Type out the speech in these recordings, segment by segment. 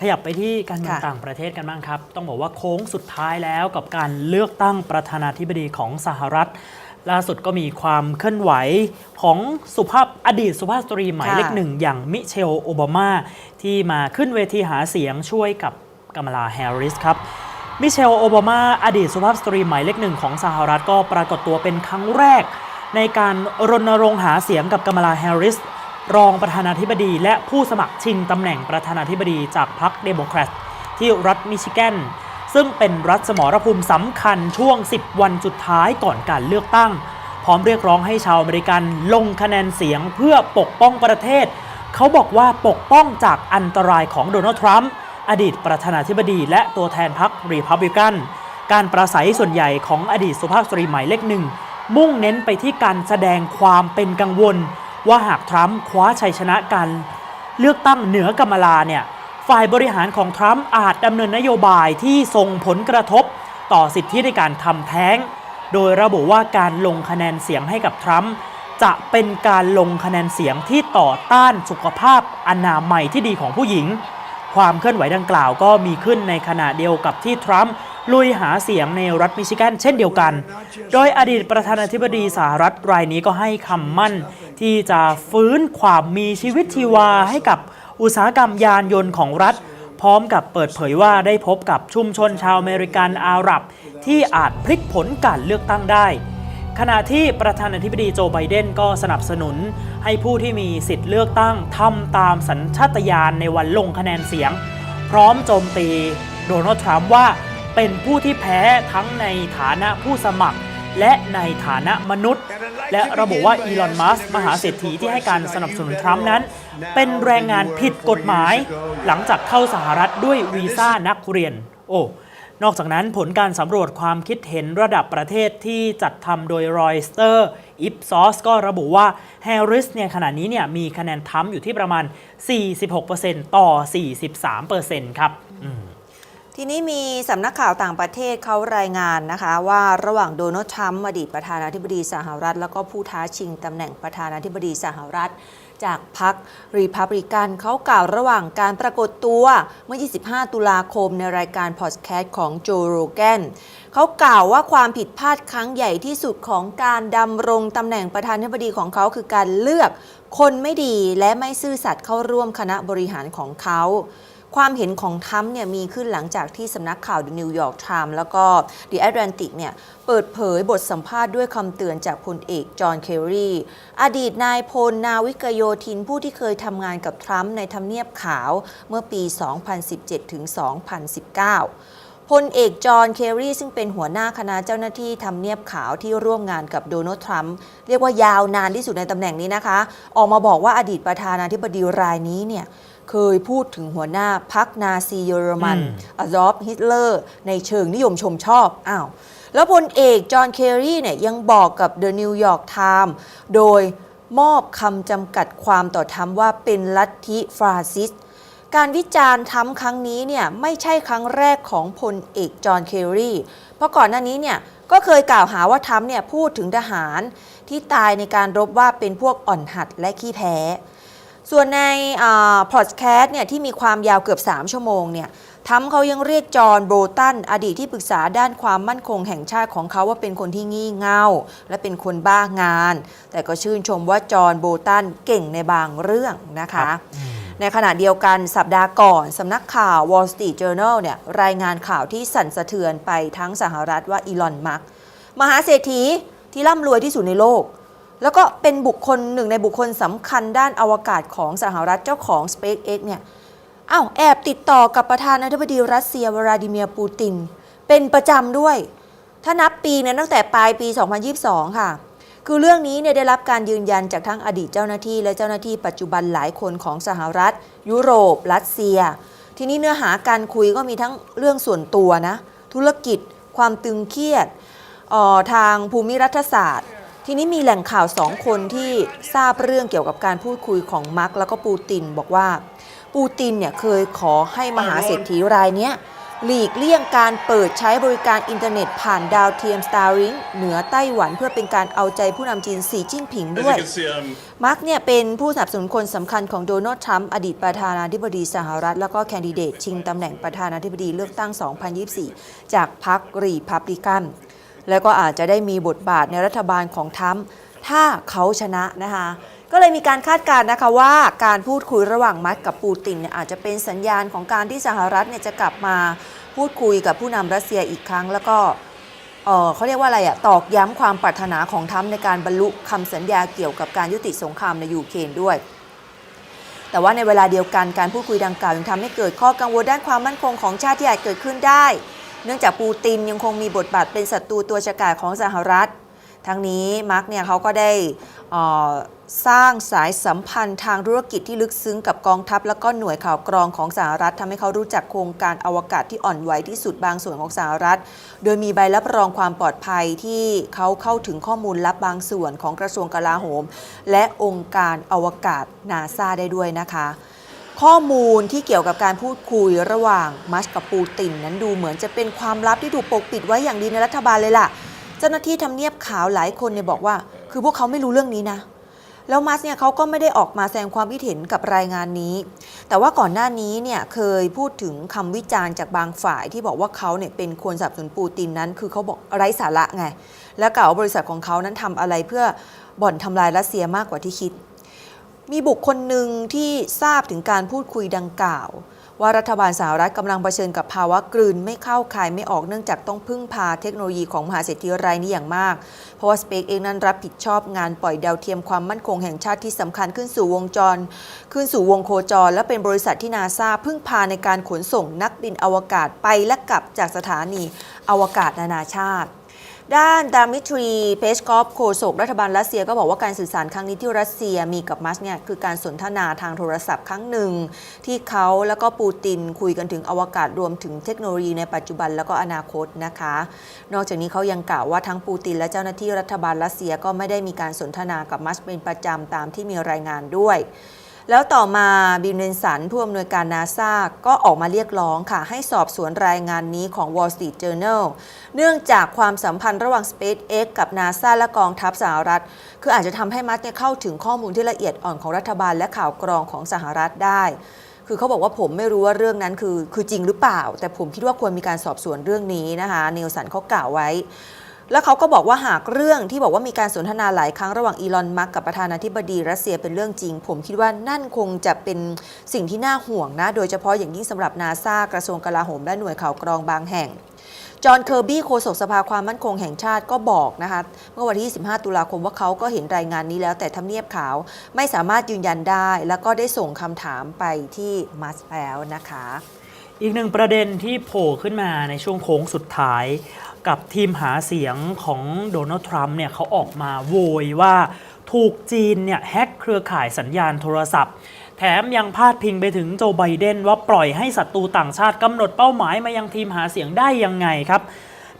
ขยับไปที่การเมืองค่ะต่างประเทศกันบ้างครับ ต้องบอกว่าโค้งสุดท้ายแล้วกับการเลือกตั้งประธานาธิบดีของสหรัฐ ล่าสุดก็มีความเคลื่อนไหวของสุภาพอดีตสุภาพสตรีหมายเลขหนึ่งอย่างมิเชลโอบามา ที่มาขึ้นเวทีหาเสียงช่วยกับกัมลาแฮร์ริสครับมิเชลโอบามาอดีตสุภาพสตรีหมายเลขหนึ่งของสหรัฐก็ปรากฏตัวเป็นครั้งแรก ในการรณรงค์หาเสียงกับกัมลาแฮร์ริส รองประธานาธิบดี และผู้สมัครชิงตำแหน่งประธานาธิบดีจากพรรคเดโมแครตที่รัฐมิชิแกน ซึ่งเป็นรัฐสมรภูมิสำคัญช่วง 10 วันสุดท้ายก่อนการเลือกตั้ง พร้อมเรียกร้องให้ชาวอเมริกันลงคะแนนเสียงเพื่อปกป้องประเทศ เขาบอกว่าปกป้องจากอันตรายของโดนัลด์ทรัมป์อดีตประธานาธิบดี และตัวแทนพรรครีพับลิกัน การประสัยส่วนใหญ่ของอดีตสุภาพสตรีหมายเลขหนึ่งมุ่งเน้นไปที่การแสดงความเป็นกังวล ว่าหากทรัมป์คว้าชัยชนะการเลือกตั้งเหนือกำมลาเนี่ยฝ่ายบริหารของทรัมป์อาจดำเนินนโยบายที่ส่งผลกระทบต่อสิทธิในการทำแท้ง โดยระบุว่าการลงคะแนนเสียงให้กับทรัมป์จะเป็นการลงคะแนนเสียงที่ต่อต้านสุขภาพอนามัยที่ดีของผู้หญิง ความเคลื่อนไหวดังกล่าวก็มีขึ้นในขณะเดียวกับที่ทรัมป์ ลุยหาเสียงในรัฐมิชิแกนเช่นเดียวกัน โดยอดีตประธานาธิบดีสหรัฐรายนี้ก็ให้คำมั่น ที่จะฟื้นความมีชีวิตชีวาให้กับอุตสาหกรรมยานยนต์ของรัฐ พร้อมกับเปิดเผยว่าได้พบกับชุมชนชาวอเมริกันอาหรับ ที่อาจพลิกผลการเลือกตั้งได้ขณะที่ประธานาธิบดีโจไบเดนก็สนับสนุน ให้ผู้ที่มีสิทธิ์เลือกตั้งทำตามสัญชาตญาณในวันลงคะแนนเสียง พร้อมโจมตีโดนัลด์ทรัมป์ว่า เป็นผู้ที่แพ้ทั้งในฐานะผู้สมัคร และในฐานะมนุษย์ และระบุว่าอีลอน มัสก์มหาเศรษฐีที่ให้การสนับสนุนทรัมป์นั้น เป็นแรงงานผิดกฎหมาย หลังจากเข้าสหรัฐด้วยวีซ่านักเรียน โอ้นอกจากนั้นผลการสำรวจความคิดเห็นระดับประเทศที่จัดทำโดยรอยสเตอร์อิปซอสก็ระบุว่าแฮร์ริสเนี่ยขณะนี้เนี่ยมีคะแนนทั้มอยู่ที่ประมาณ 46%ต่อ 43%ครับอืม ทีนี้มีสำนักข่าวต่างประเทศเขารายงานนะคะว่าระหว่างโดนัลด์ทรัมป์อดีตประธานาธิบดีสหรัฐ แล้วก็ผู้ท้าชิงตำแหน่งประธานาธิบดีสหรัฐ จากพรรครีพับลิกันเขากล่าวระหว่างการปรากฏตัวเมื่อ 25 ตุลาคมในรายการพอดแคสต์ของโจโรแกนเขากล่าวว่าความผิดพลาดครั้งใหญ่ที่สุดของการดำรงตำแหน่งประธานาธิบดีของเขาคือการเลือกคนไม่ดีและไม่ซื่อสัตย์เข้าร่วมคณะบริหารของเขา ความเห็นของทรัมป์เนี่ยมีขึ้นหลังจากที่สำนักข่าว The New York Times แล้วก็ The Atlantic เนี่ยเปิดเผยบทสัมภาษณ์ด้วยคำเตือนจากพลเอกจอห์นเคอรีอดีตนายพลนาวิกโยธินผู้ที่เคยทำงานกับทรัมป์ในทำเนียบขาวเมื่อปี 2017 ถึง 2019พลเอกจอห์นเคอรีซึ่งเป็นหัวหน้าคณะเจ้าหน้าที่ทำเนียบขาวที่ร่วมงานกับโดนัลด์ทรัมป์เรียกว่ายาวนานที่สุดในตำแหน่งนี้นะคะ ออกมาบอกว่าอดีตประธานาธิบดีรายนี้เนี่ย เคยพูดถึงหัวหน้าพรรคนาซีเยอรมันอืมอดอล์ฟฮิตเลอร์ ในเชิงนิยมชมชอบอ้าวแล้วพลเอกจอห์นเคอรีเนี่ยยังบอกกับ The New York Times โดยมอบคำจำกัดความต่อทรัมป์ว่าเป็นลัทธิฟาสซิสต์การวิจารณ์ทรัมป์ครั้งนี้เนี่ยไม่ใช่ครั้งแรกของพลเอกจอห์นเคอรีเพราะก่อนหน้านี้เนี่ยก็เคยกล่าวหาว่าทรัมป์เนี่ยพูดถึงทหารที่ตายในการรบว่าเป็นพวกอ่อนหัดและขี้แพ้ ส่วนในพอดแคสต์เนี่ยที่มีความยาวเกือบ 3 ชั่วโมงเนี่ยทำเขายังเรียกจอห์นโบรตันอดีตที่ปรึกษาด้านความมั่นคงแห่งชาติของเขาว่าเป็นคนที่งี่เง่า และเป็นคนบ้างาน แต่ก็ชื่นชมว่าจอห์นโบรตันเก่งในบางเรื่องนะคะในขณะเดียวกันสัปดาห์ก่อน สำนักข่าว Wall Street Journal เนี่ยรายงานข่าวที่สั่นสะเทือนไปทั้งสหรัฐว่าอีลอนมัสก์มหาเศรษฐีที่ร่ำรวยที่สุดในโลก แล้วก็เป็นบุคคลหนึ่งในบุคคลสำคัญด้านอวกาศของสหรัฐเจ้าของ SpaceX เนี่ยอ้าวแอบติดต่อกับประธานาธิบดีรัสเซียวลาดิเมียร์ปูติน เป็นประจำด้วย ถ้านับปีเนี่ยตั้งแต่ปลายปี 2022 ค่ะ คือเรื่องนี้เนี่ยได้รับการยืนยันจากทั้งอดีตเจ้าหน้าที่ และเจ้าหน้าที่ปัจจุบันหลายคนของสหรัฐ ยุโรป รัสเซีย ทีนี้เนื้อหาการคุยก็มีทั้งเรื่องส่วนตัวนะ ธุรกิจ ความตึงเครียดออทางภูมิรัฐศาสตร์ ทีนี้มีแหล่งข่าวสองคนที่ทราบเรื่องเกี่ยวกับการพูดคุยของมาร์กแล้วก็ปูตินบอกว่า ปูตินเนี่ยเคยขอให้มหาเศรษฐีรายเนี้ยหลีกเลี่ยงการเปิดใช้บริการอินเทอร์เน็ตผ่านดาวเทียม Starlink เหนือไต้หวันเพื่อเป็นการเอาใจผู้นำจีนสีจิ้นผิงด้วย มาร์กเนี่ยเป็นผู้สนับสนุนคนสำคัญของโดนัลด์ทรัมป์อดีตประธานาธิบดีสหรัฐ แล้วก็แคนดิเดตชิงตำแหน่งประธานาธิบดีเลือกตั้ง 2024 จากพรรครีพับลิกัน แล้วก็อาจจะได้มีบทบาทในรัฐบาลของทรัมถ้าเขาชนะนะคะ ก็เลยมีการคาดการณ์นะคะว่าการพูดคุยระหว่างมัสก์กับปูตินเนี่ยอาจจะเป็นสัญญาณของการที่สหรัฐเนี่ยจะกลับมาพูดคุยกับผู้นำรัสเซียอีกครั้ง แล้วก็เออเขาเรียกว่าอะไรอะตอกย้ำความปรารถนาของทรัมในการบรรลุคำสัญญาเกี่ยวกับการยุติสงครามในยูเครนด้วยแต่ว่าในเวลาเดียวกันการพูดคุยดังกล่าวยังทำให้เกิดข้อกังวลด้านความมั่นคงของชาติที่อาจเกิดขึ้นได้ เนื่องจากปูตินยังคงมีบทบาทเป็นศัตรูตัวฉกาจของสหรัฐ ทั้งนี้มาร์กเนี่ยเขาก็ได้สร้างสายสัมพันธ์ทางธุรกิจที่ลึกซึ้งกับกองทัพ และก็หน่วยข่าวกรองของสหรัฐทำให้เขารู้จักโครงการอวกาศที่อ่อนไหวที่สุดบางส่วนของสหรัฐ โดยมีใบรับรองความปลอดภัยที่เขาเข้าถึงข้อมูลลับบางส่วนของกระทรวงกลาโหม และองค์การอวกาศนาซาได้ด้วยนะคะ ข้อมูลที่เกี่ยวกับการพูดคุยระหว่างมัสก์กับปูตินนั้นดูเหมือนจะเป็นความลับที่ถูกปกปิดไว้อย่างดีในรัฐบาลเลยล่ะ เจ้าหน้าที่ทำเนียบขาวหลายคนเนี่ยบอกว่า คือพวกเขาไม่รู้เรื่องนี้นะ แล้วมัสก์เนี่ยเขาก็ไม่ได้ออกมาแสดงความคิดเห็นกับรายงานนี้ แต่ว่าก่อนหน้านี้เนี่ยเคยพูดถึงคำวิจารณ์จากบางฝ่ายที่บอกว่าเขาเนี่ยเป็นคนสนับสนุนปูตินนั้น คือเขาบอกไร้สาระไง และกล่าวบริษัทของเขานั้นทำอะไรเพื่อบ่อนทำลายรัสเซียมากกว่าที่คิด มีบุคคลหนึ่งที่ทราบถึงการพูดคุยดังกล่าว ว่ารัฐบาลสหรัฐกำลังเผชิญกับภาวะกลืนไม่เข้าคายไม่ออกเนื่องจากต้องพึ่งพาเทคโนโลยีของมหาเศรษฐีรายนี้อย่างมาก เพราะว่าสเปกเองนั้นรับผิดชอบงานปล่อยดาวเทียมความมั่นคงแห่งชาติที่สำคัญขึ้นสู่วงจร ขึ้นสู่วงโคจร และเป็นบริษัทที่นาซาพึ่งพาในการขนส่งนักบินอวกาศไปและกลับจากสถานีอวกาศนานาชาติ ด้านดามิทรี เพชกอฟโฆษกรัฐบาลรัสเซียก็บอกว่าการสื่อสารครั้งนี้ที่รัสเซียมีกับมัสเนี่ยคือการสนทนาทางโทรศัพท์ครั้งหนึ่ง ที่เขาแล้วก็ปูตินคุยกันถึงอวกาศรวมถึงเทคโนโลยีในปัจจุบันแล้วก็อนาคตนะคะ นอกจากนี้เขายังกล่าวว่าทั้งปูตินและเจ้าหน้าที่รัฐบาลรัสเซียก็ไม่ได้มีการสนทนากับมัสเป็นประจำตามที่มีรายงานด้วย แล้วต่อมาบิลเนนสันผู้อำนวยการนาซาก็ออกมาเรียกร้องค่ะ ให้สอบสวนรายงานนี้ของ Wall Street Journal เนื่องจากความสัมพันธ์ระหว่าง SpaceX กับนาซาและกองทัพสหรัฐ คืออาจจะทำให้มัสเนี่ยเข้าถึงข้อมูลที่ละเอียดอ่อนของรัฐบาลและข่าวกรองของสหรัฐได้คือเขาบอกว่าผมไม่รู้ว่าเรื่องนั้นคือคือจริงหรือเปล่า แต่ผมคิดว่าควรมีการสอบสวนเรื่องนี้นะคะ เนลสันเขากล่าวไว้ แล้วเขาก็บอกว่าหากเรื่องที่บอกว่ามีการสนทนาหลายครั้งระหว่างอีลอนมัสก์กับประธานาธิบดีรัสเซียเป็นเรื่องจริง ผมคิดว่านั่นคงจะเป็นสิ่งที่น่าห่วงนะ โดยเฉพาะอย่างยิ่งสำหรับนาซากระทรวงกลาโหมและหน่วยข่าวกรองบางแห่งจอห์นเคอร์บี้โฆษกสภาความมั่นคงแห่งชาติก็บอกนะคะเมื่อวันที่ 25 ตุลาคมว่าเขาก็เห็นรายงานนี้แล้วแต่ทำเนียบขาวไม่สามารถยืนยันได้ แล้วก็ได้ส่งคำถามไปที่มัสก์แล้วนะคะ อีกหนึ่งประเด็นที่โผล่ขึ้นมาในช่วงโค้งสุดท้าย กับทีมหาเสียงของโดนัลด์ทรัมป์เนี่ยเขาออกมาโวยว่าถูกจีนเนี่ยแฮ็กเครือข่ายสัญญาณโทรศัพท์ แถมยังพาดพิงไปถึงโจไบเดนว่าปล่อยให้ศัตรูต่างชาติกำหนดเป้าหมายมายังทีมหาเสียงได้ยังไงครับ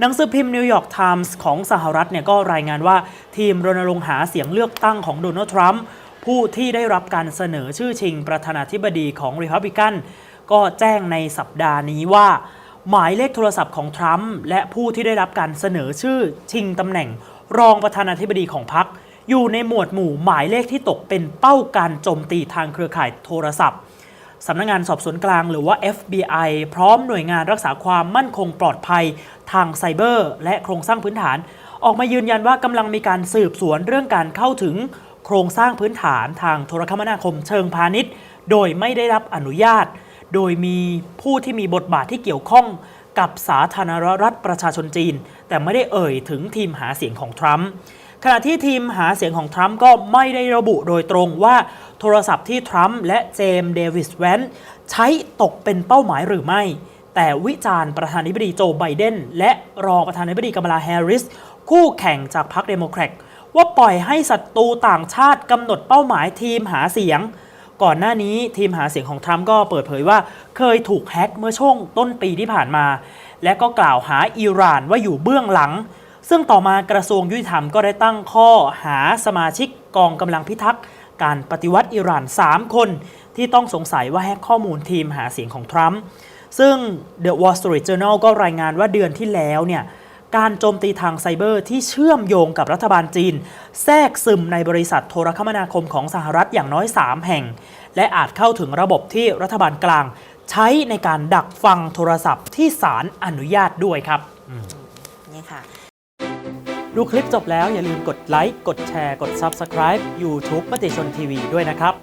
หนังสือพิมพ์นิวยอร์กไทมส์ของสหรัฐเนี่ยก็รายงานว่าทีมรณรงค์หาเสียงเลือกตั้งของโดนัลด์ทรัมป์ผู้ที่ได้รับการเสนอชื่อชิงประธานาธิบดีของริพับลิกันก็แจ้งในสัปดาห์นี้ว่า หมายเลขโทรศัพท์ของทรัมป์และผู้ที่ได้รับการเสนอชื่อชิงตำแหน่ง รองประธานาธิบดีของพรรคอยู่ในหมวดหมู่หมายเลขที่ตกเป็นเป้าการโจมตีทางเครือข่ายโทรศัพท์สำนักงานสอบสวนกลางหรือว่า FBI พร้อมหน่วยงานรักษาความมั่นคงปลอดภัยทางไซเบอร์ และโครงสร้างพื้นฐาน ออกมายืนยันว่ากำลังมีการสืบสวนเรื่องการเข้าถึง โครงสร้างพื้นฐานทางโทรคมนาคมเชิงพาณิชย์ โดยไม่ได้รับอนุญาต โดยมีผู้ที่มีบทบาทที่เกี่ยวข้องกับสาธารณรัฐประชาชนจีน แต่ไม่ได้เอ่ยถึงทีมหาเสียงของทรัมป์ขณะที่ทีมหาเสียงของทรัมป์ก็ไม่ได้ระบุโดยตรงว่าโทรศัพท์ที่ทรัมป์และเจมส์เดวิสแวนใช้ตกเป็นเป้าหมายหรือไม่ แต่วิจารณ์ประธานาธิบดีโจไบเดนและรองประธานาธิบดีกัมลาแฮร์ริส คู่แข่งจากพรรคเดโมแครตว่าปล่อยให้ศัตรูต่างชาติกำหนดเป้าหมายทีมหาเสียง ก่อนหน้านี้ทีมหาเสียงของทรัมป์ก็เปิดเผยว่าเคยถูกแฮ็กเมื่อช่วงต้นปีที่ผ่านมา และก็กล่าวหาอิหร่านว่าอยู่เบื้องหลัง ซึ่งต่อมากระทรวงยุติธรรมก็ได้ตั้งข้อหาสมาชิกกองกำลังพิทักษ์การปฏิวัติอิหร่าน 3 คน ที่ต้องสงสัยว่าแฮ็กข้อมูลทีมหาเสียงของทรัมป์ซึ่ง The Wall Street Journal ก็รายงานว่าเดือนที่แล้วเนี่ย การโจมตีทางไซเบอร์ที่เชื่อมโยงกับรัฐบาลจีน แทรกซึมในบริษัทโทรคมนาคมของสหรัฐอย่างน้อย 3 แห่ง และอาจเข้าถึงระบบที่รัฐบาลกลาง ใช้ในการดักฟังโทรศัพท์ที่ศาลอนุญาตด้วยครับนี่ค่ะดูคลิปจบแล้วอย่าลืมกดไลค์ กดแชร์ กด Subscribe YouTube มติชนทีวีด้วยนะครับ